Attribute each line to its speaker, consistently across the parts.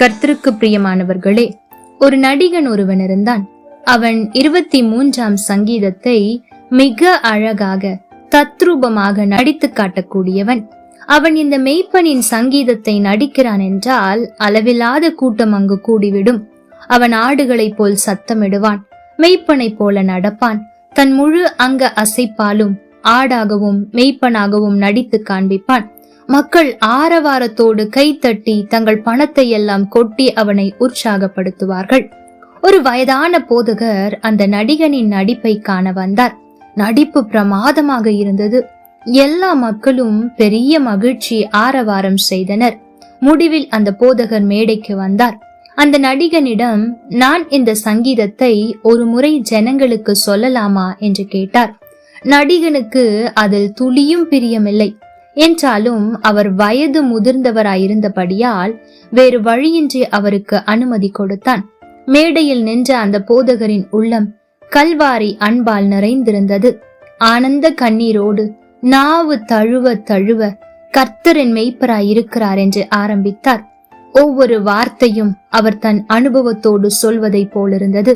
Speaker 1: கர்த்தருக்கு பிரியமானவர்களே ஒரு நடிகன் ஒருவன் இருந்தான். அவன் இருபத்தி மூன்றாம் சங்கீதத்தை மிக அழகாக தத்ரூபமாக நடித்து காட்டக்கூடியவன். அவன் இந்த மெய்ப்பனின் சங்கீதத்தை நடிக்கிறான் என்றால் அளவில்லாத கூட்டம் அங்கு கூடிவிடும். அவன் ஆடுகளைப் போல் சத்தமிடுவான் மெய்ப்பனைப் போல நடப்பான். தன் முழு அங்க அசைப்பாலும் ஆடாகவும் மெய்ப்பனாகவும் நடித்து காண்பிப்பான். மக்கள் ஆரவாரத்தோடு கைத்தட்டி தங்கள் பணத்தை எல்லாம் கொட்டி அவனை உற்சாகப்படுத்துவார்கள். ஒரு வயதான போதகர் அந்த நடிகனின் நடிப்பை காண வந்தார். நடிப்பு பிரமாதமாக இருந்தது. எல்லா மக்களும் பெரிய மகிழ்ச்சி ஆரவாரம் செய்தனர். முடிவில் அந்த போதகர் மேடைக்கு வந்தார். அந்த நடிகனிடம் நான் இந்த சங்கீதத்தை ஒரு முறை ஜனங்களுக்கு சொல்லலாமா? என்று கேட்டார். நடிகனுக்கு அதில் துளியும் பிரியமில்லை. என்றாலும் அவர் வயது முதிர்ந்தவராயிருந்தபடியால் வேறு வழியின்றி அவருக்கு அனுமதி கொடுத்தான். மேடையில் நின்ற அந்த போதகரின் உள்ளம் கல்வாரி அன்பால் நிறைந்திருந்தது. ஆனந்த கண்ணீரோடு நாவு தழுவ தழுவ கர்த்தரின் மெய்ப்பராய் இருக்கிறார் என்று ஆரம்பித்தார். ஒவ்வொரு வார்த்தையும் அவர் தன் அனுபவத்தோடு சொல்வதைப் போலிருந்தது.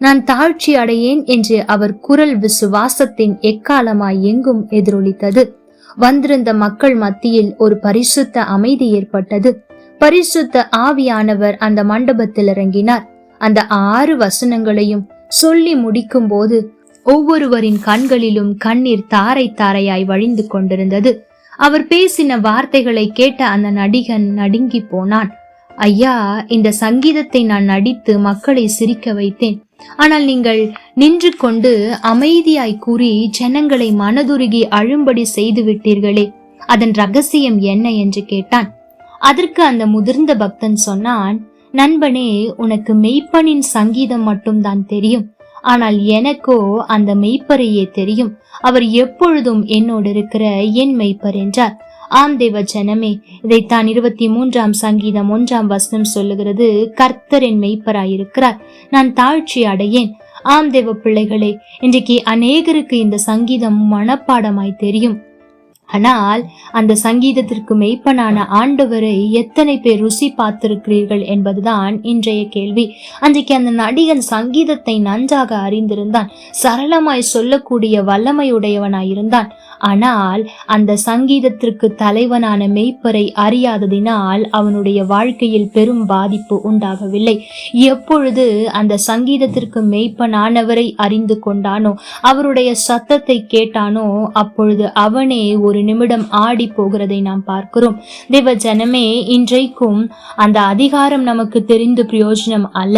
Speaker 1: நான் தாழ்ச்சி அடையேன் என்று அவர் குரல் விசுவாசத்தின் எக்காலமாய் எங்கும் எதிரொலித்தது. வந்திருந்த மக்கள் மத்தியில் ஒரு பரிசுத்த அமைதி ஏற்பட்டது. பரிசுத்த ஆவியானவர் அந்த மண்டபத்தில் இறங்கினார். அந்த ஆறு வசனங்களையும் சொல்லி முடிக்கும் போது ஒவ்வொருவரின் கண்களிலும் கண்ணீர் தாரை தாரையாய் வழிந்து கொண்டிருந்தது. அவர் பேசின வார்த்தைகளை கேட்ட அந்த நடிகன் நடுங்கி போனான். ஐயா இந்த சங்கீதத்தை நான் நடித்து மக்களை சிரிக்க வைத்தேன். ஆனால் நீங்கள் நின்று கொண்டு அமைதியாய் கூறி ஜனங்களை மனதுருகி அழும்படி செய்து விட்டீர்களே அதன் ரகசியம் என்ன என்று கேட்டான். அதற்கு அந்த முதிர்ந்த பக்தன் சொன்னான் நண்பனே உனக்கு மெய்ப்பனின் சங்கீதம் மட்டும்தான் தெரியும். ஆனால் எனக்கோ அந்த மெய்ப்பரையே தெரியும். அவர் எப்பொழுதும் என்னோடு இருக்கிற என் மெய்ப்பர் என்றார். ஆம் தேவ ஜனமே இதைத்தான் இருபத்தி மூன்றாம் சங்கீதம் ஒன்றாம் வசனம் சொல்லுகிறது. கர்த்தர் என் மெய்ப்பராயிருக்கிறார். நான் தாழ்ச்சி அடையேன். ஆம் தேவ பிள்ளைகளே இன்றைக்கு அநேகருக்கு இந்த சங்கீதம் மனப்பாடமாய் தெரியும். ஆனால் அந்த சங்கீதத்திற்கு மெய்ப்பனான ஆண்டவரை எத்தனை பேர் ருசி பார்த்திருக்கிறீர்கள் என்பதுதான் இன்றைய கேள்வி. அன்றைக்கு அந்த நடிகன் சங்கீதத்தை நன்றாக அறிந்திருந்தான். சரளமாய் சொல்லக்கூடிய வல்லமையுடையவனாயிருந்தான். ஆனால் அந்த சங்கீதத்திற்கு தலைவனான மெய்ப்பரை அறியாததினால் அவனுடைய வாழ்க்கையில் பெரும் பாதிப்பு உண்டாகவில்லை. எப்பொழுது அந்த சங்கீதத்திற்கு மெய்ப்பனானவரை அறிந்து கொண்டானோ அவருடைய சத்தத்தை கேட்டானோ அப்பொழுது அவனே ஒரு நிமிடம் ஆடி போகிறதை நாம் பார்க்கிறோம். தேவ ஜனமே இன்றைக்கும் அந்த அதிகாரம் நமக்கு தெரிந்து பிரயோஜனம் அல்ல.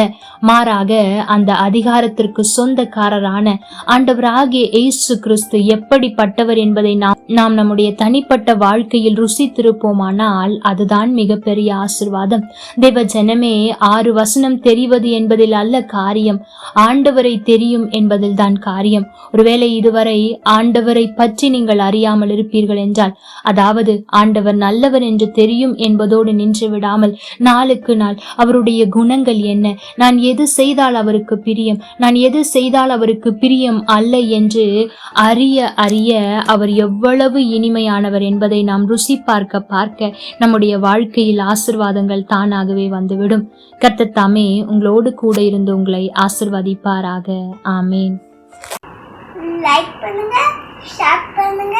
Speaker 1: மாறாக அந்த அதிகாரத்திற்கு சொந்தக்காரரான ஆண்டவராகிய இயேசு கிறிஸ்து எப்படிப்பட்டவர் என்பதை நாம் நாம் நம்முடைய தனிப்பட்ட வாழ்க்கையில் ருசித்திருப்போமானால் அதுதான் மிகப்பெரிய ஆசிர்வாதம். தேவ ஜனமே ஆறு வசனம் தெரிவது என்பதில் அல்ல காரியம். ஆண்டவரை தெரியும் என்பதில் தான் காரியம். ஒருவேளை இதுவரை ஆண்டவரை பற்றி நீங்கள் அறியாமல் இருப்பீர்கள் என்றால் அதாவது ஆண்டவர் நல்லவர் என்று தெரியும் என்பதோடு நின்று விடாமல் நாளுக்கு நாள் அவருடைய குணங்கள் என்ன? நான் எது செய்தால் அவருக்கு பிரியம்? நான் எது செய்தால் அவருக்கு பிரியம் அல்ல என்று அறிய அறிய அவர் எவ்வளவு இனிமையானவர் என்பதை நாம் ருசி பார்க்க பார்க்க நம்முடைய வாழ்க்கையில் ஆசிர்வாதங்கள் தானாகவே வந்துவிடும். கர்த்தத்தாமே உங்களோடு கூட இருந்து உங்களை ஆசிர்வதிப்பாராக. ஆமேன்.
Speaker 2: லைக் பண்ணுங்க ஷேர் பண்ணுங்க.